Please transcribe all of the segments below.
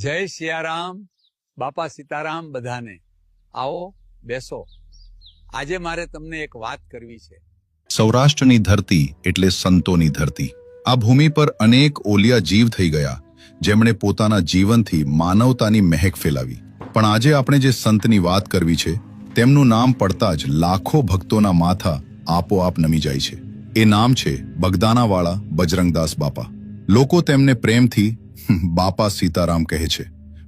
જય સિયારામ બાપા સીતારામ બધાને. આવો, બેસો. આજે મારે તમને એક વાત કરવી છે. સૌરાષ્ટ્રની ધરતી એટલે સંતોની ધરતી. આ ભૂમિ પર અનેક ઓલિયા જીવ થઈ ગયા, જેમણે પોતાના જીવનથી માનવતાની મહેક ફેલાવી. પણ આજે આપણે જે સંતની વાત કરવી છે, તેમનું નામ પડતા જ લાખો ભક્તોના માથા આપોઆપ નમી જાય છે. એ નામ છે બગદાનાવાળા બજરંગદાસ બાપા. લોકો તેમને પ્રેમથી બાપા સીતારામ કહે છે.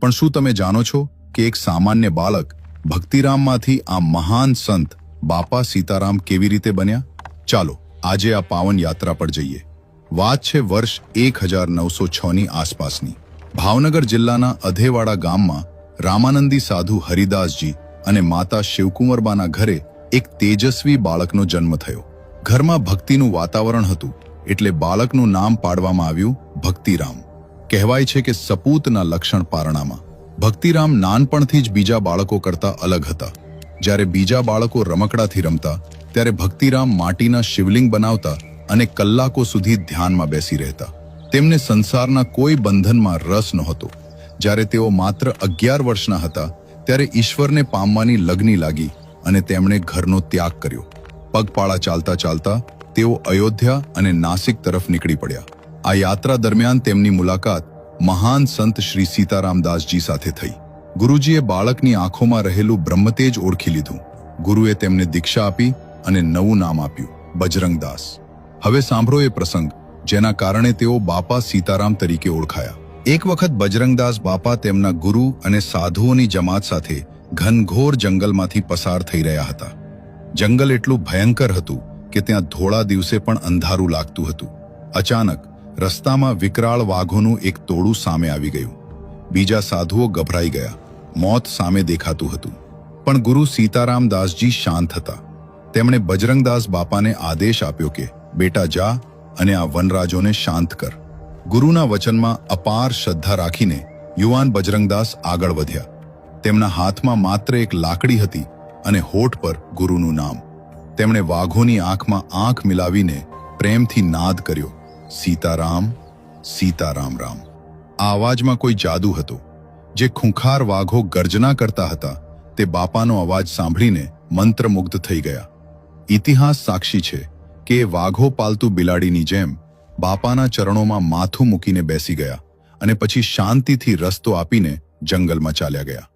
પણ શું તમે જાણો છો કે એક સામાન્ય બાળક ભક્તિરામમાંથી આ મહાન સંત બાપા સીતારામ કેવી રીતે બન્યા? ચાલો, આજે આ પાવન યાત્રા પર જઈએ. વાત છે વર્ષ એક હજાર નવસો છની આસપાસની. ભાવનગર જિલ્લાના અધેવાડા ગામમાં રામાનંદી સાધુ હરિદાસજી અને માતા શિવકુંવરબાના ઘરે એક તેજસ્વી બાળકનો જન્મ થયો. ઘરમાં ભક્તિનું વાતાવરણ હતું, એટલે બાળકનું નામ પાડવામાં આવ્યું ભક્તિરામ. કહેવાય છે કે સપૂતના લક્ષણ પારણામાં. ભક્તિરામ નાનપણથી જ બીજા બાળકો કરતા અલગ હતા. જ્યારે બીજા બાળકો રમકડાથી રમતા, ત્યારે ભક્તિરામ માટીના શિવલિંગ બનાવતા અને કલાકો સુધી ધ્યાનમાં બેસી રહેતા. તેમને સંસારના કોઈ બંધનમાં રસ નહોતો. જ્યારે તેઓ માત્ર અગિયાર વર્ષના હતા, ત્યારે ઈશ્વરને પામવાની લગ્ની લાગી અને તેમણે ઘરનો ત્યાગ કર્યો. પગપાળા ચાલતા ચાલતા તેઓ અયોધ્યા અને નાસિક તરફ નીકળી પડ્યા. આ યાત્રા દરમિયાન તેમની મુલાકાત મહાન સંત શ્રી સીતારામદાસજી સાથે થઈ. ગુરુજીએ બાળકની આંખોમાં રહેલું બ્રહ્મતેજ ઓળખી લીધું. ગુરુએ તેમને દીક્ષા આપી અને નવું નામ આપ્યું બજરંગદાસ હવે સાંભળો એ પ્રસંગ, જેના કારણે તેઓ બાપા સીતારામ તરીકે ઓળખાયા. એક વખત બજરંગદાસ બાપા તેમના ગુરુ અને સાધુઓની જમાત સાથે ઘનઘોર જંગલમાંથી પસાર થઈ રહ્યા હતા. જંગલ એટલું ભયંકર હતું કે ત્યાં ધોળા દિવસે પણ અંધારું લાગતું હતું. અચાનક રસ્તામાં વિકરાળ વાઘોનું એક ટોળું સામે આવી ગયું. બીજા સાધુઓ ગભરાઈ ગયા. મોત સામે દેખાતું હતું. પણ ગુરુ સીતારામદાસજી શાંત હતા. તેમણે બજરંગદાસ બાપાને આદેશ આપ્યો કે, બેટા, જા અને આ વનરાજોને શાંત કર. ગુરુના વચનમાં અપાર શ્રદ્ધા રાખીને યુવાન બજરંગદાસ આગળ વધ્યા. તેમના હાથમાં માત્ર એક લાકડી હતી અને હોઠ પર ગુરુનું નામ. તેમણે વાઘોની આંખમાં આંખ મિલાવીને પ્રેમથી નાદ કર્યો. સીતારામ સીતારામ રામ. આ અવાજમાં કોઈ જાદુ હતો. જે ખૂંખાર વાઘો ગર્જના કરતા હતા, તે બાપાનો અવાજ સાંભળીને મંત્રમુગ્ધ થઈ ગયા. ઇતિહાસ સાક્ષી છે કે વાઘો પાલતુ બિલાડીની જેમ બાપાના ચરણોમાં માથું મૂકીને બેસી ગયા અને પછી શાંતિથી રસ્તો આપીને જંગલમાં ચાલ્યા ગયા.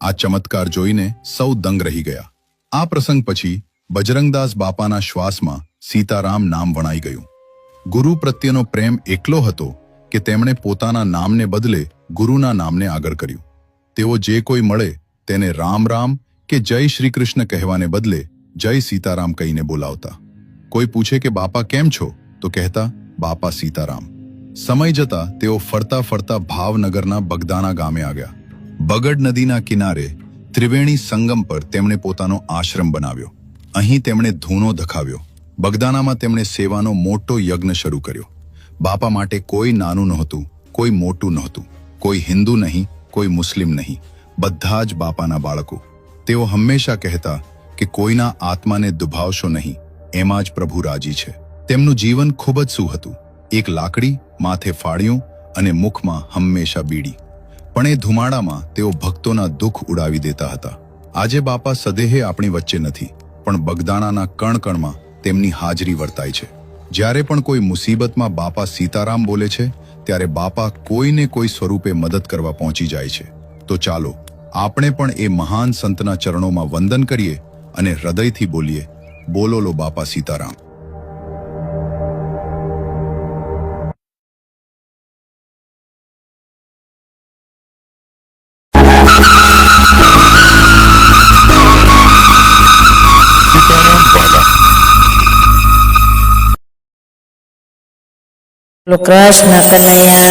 આ ચમત્કાર જોઈને સૌ દંગ રહી ગયા. આ પ્રસંગ પછી બજરંગદાસ બાપાના શ્વાસમાં સીતારામ નામ વણાઈ ગયું. ગુરુ પ્રત્યેનો પ્રેમ એકલો હતો કે તેમણે પોતાના નામને બદલે ગુરુના નામને આગળ કર્યું. તેઓ જે કોઈ મળે તેને રામ રામ કે જય શ્રી કૃષ્ણ કહેવાને બદલે જય સીતારામ કહીને બોલાવતા. કોઈ પૂછે કે બાપા કેમ છો? તો કહેતા, બાપા સીતારામ. સમય જતા તેઓ ફરતા ફરતા ભાવનગરના બગદાના ગામે આવ્યા. બગડ નદીના કિનારે ત્રિવેણી સંગમ પર તેમણે પોતાનો આશ્રમ બનાવ્યો. અહીં તેમણે ધૂનો ધખાવ્યો. બગદાનામાં તેમણે સેવાનો મોટો યજ્ઞ શરૂ કર્યો. બાપા માટે કોઈ નાનું નહોતું, કોઈ મોટું નહોતું, કોઈ હિન્દુ નહીં, કોઈ મુસ્લિમ નહીં, બધા જ બાપાના બાળકો. તેઓ હંમેશા કહેતા કે કોઈના આત્માને દુભાવશો નહીં, એમાં જ પ્રભુ રાજી છે. તેમનું જીવન ખૂબ જ શું હતું. એક લાકડી, માથે ફાળ્યું અને મુખમાં હંમેશા બીડી. પણ એ ધુમાડામાં તેઓ ભક્તોના દુઃખ ઉડાવી દેતા હતા. આજે બાપા સદેહે આપણી વચ્ચે નથી, પણ બગદાણાના કણ કણમાં તેમની હાજરી વર્તાય છે. જ્યારે પણ કોઈ મુસીબતમાં બાપા સીતારામ બોલે છે, ત્યારે બાપા કોઈને કોઈ સ્વરૂપે મદદ કરવા પહોંચી જાય છે. તો ચાલો, આપણે પણ એ મહાન સંતના ચરણોમાં વંદન કરીએ અને હૃદયથી બોલીએ, બોલો લો બાપા સીતારામ. કૃષ્ણ કનૈયા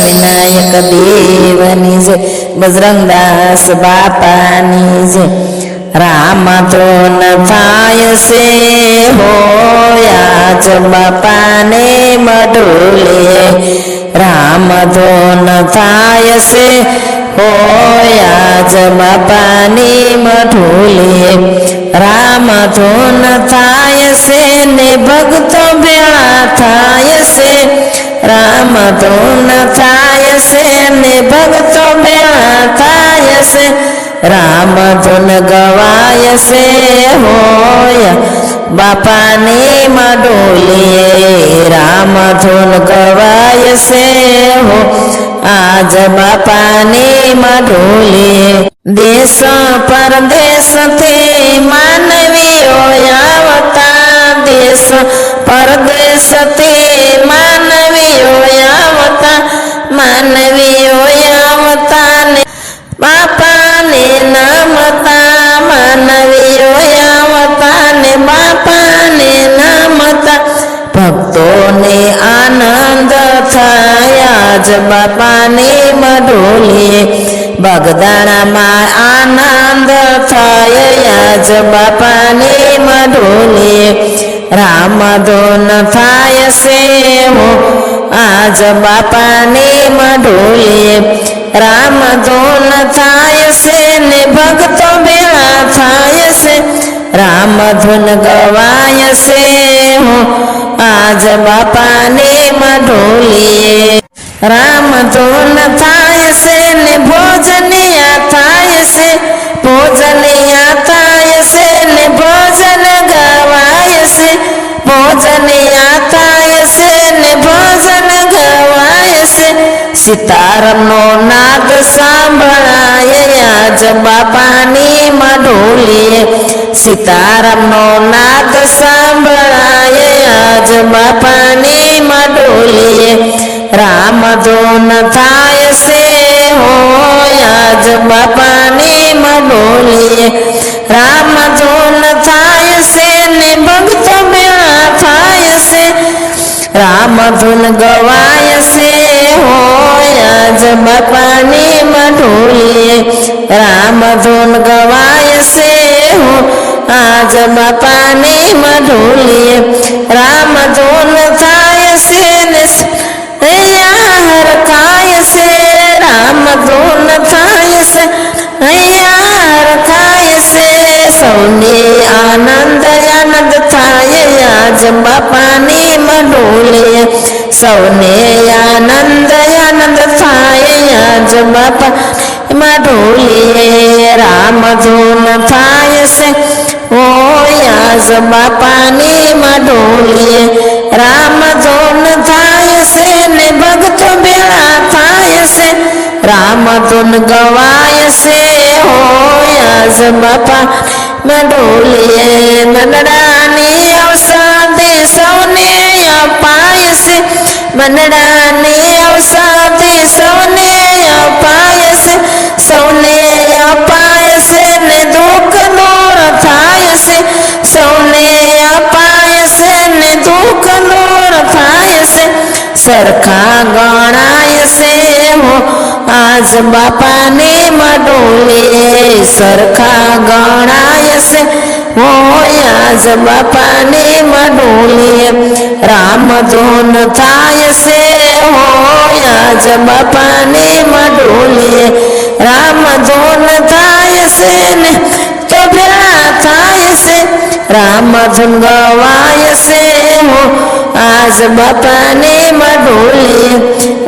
વિનાયક દેવની જય બજરંગદાસ બાપાની જય રામ તૃણ થાય સે હોયા જ બાપાને મડોલે રામ તૃણ થાય સે હોયા જ બાપાની મઢુલે. રામ ધૂન થાય સે ને ભક્તો ભેળા ધૂન થાય છે ને ભક્તો ભેળા થાય છે. રામ ધૂન ગવાય છે હોય. બાપાની મડોલીએ રામ ધૂન ગવાય છે હો. આજ બાપાની મડોલીએ દેશ પરદેશથી માનવીઓ આવતા દેશ પરદેશથી માનવીઓ આવતા માનવીઓ આવતા ને બાપાને નમતા, માનવીઓ આવતા ને બાપાને નામતા. ભક્તોને આનંદ થયા જ બાપાની મઢોલીએ. બગદાણામાં આનંદ થયા જ બાપાની મઢોલીએ. રામ ધૂન થાય છે હો આજ બાપાની મઢોલીએ રામ ધૂન થાય છે ને ભક્તો ભેળા થાય છે રામ ધૂન ગવાય છે હો આજ બાપાની મઢોલીએ રામ ધૂન થાય સીતારામનો નાદ સાંભળાય આજ બાપાની મઢોલીએ સીતારામનો નાદ સાંભળાય આજ બાપાની મઢોલીએ રામ ધૂન થાય છે હોય આજ બાપાની મઢોલીએ રામ ધૂન થાય છે ને ભક્તો મેળા થાય છે રામ ધૂન ગવાય રામ ધૂન ગવાય છે હો આજ બાપાની મઢોલીએ રામ ધૂન થાય છે ને અહીંયા હરખાય છે રામ ધૂન થાય છે અહીંયા હરખાય છે સૌને આનંદ આનંદ થાય આજ બાપાની મઢોલીએ સૌને આનંદ આનંદ થાય આજ બાપા મઢોલીએ રામ ધૂન થાય છે ઓય આજ બાપાની મઢોલીએ રામ ધૂન થાય છે ને ભક્તો ભેળા થાય છે રામ ધૂન ગવાય છે હોય આજ બાપા મઢોલીએ નગડાની અવસાદે સૌને અપાય છે મંડળાની અવસાદે સૌને અપાય છે સરખા ગણાય છે હો આજ બાપાની મડોલીએ સરખા ગણાય છે હોય આજ બાપાની મડોલીએ રામ ધૂન થાય છે હોય આજ બાપાની મડોલીએ રામ ધૂન થાય છે ને તો ભેળા થાય છે રામ ધૂન ગવાય છે હો આજ બાપાની મઢોલીએ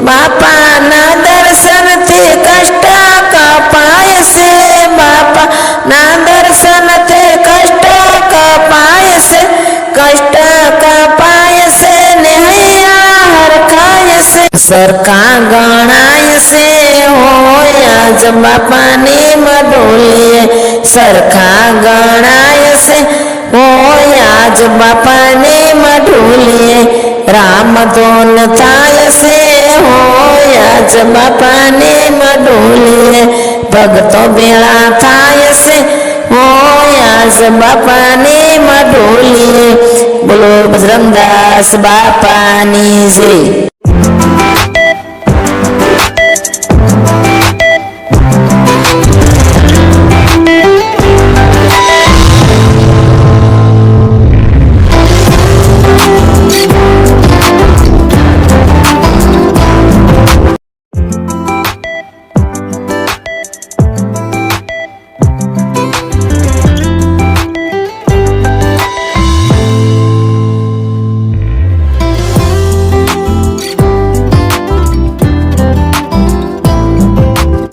બાપાના દર્શનથી કષ્ટ કપાય છે બાપા ના દર્શનથી કષ્ટ કપાય છે કષ્ટ કપાય છે ને હૈયા હરખાય છે સરખા ગણાય છે હોય આજ બાપાની મઢોલીએ સરખા ગણાય છે હોય આજ બાપાની મઢોલીએ રામ ધૂન થાય છે હોય આજ બાપાની મઢોલીએ ભગતો ભેળા થાય છે હોય આજ બાપાની મઢોલીએ બોલો બજરંગદાસ બાપાની જય.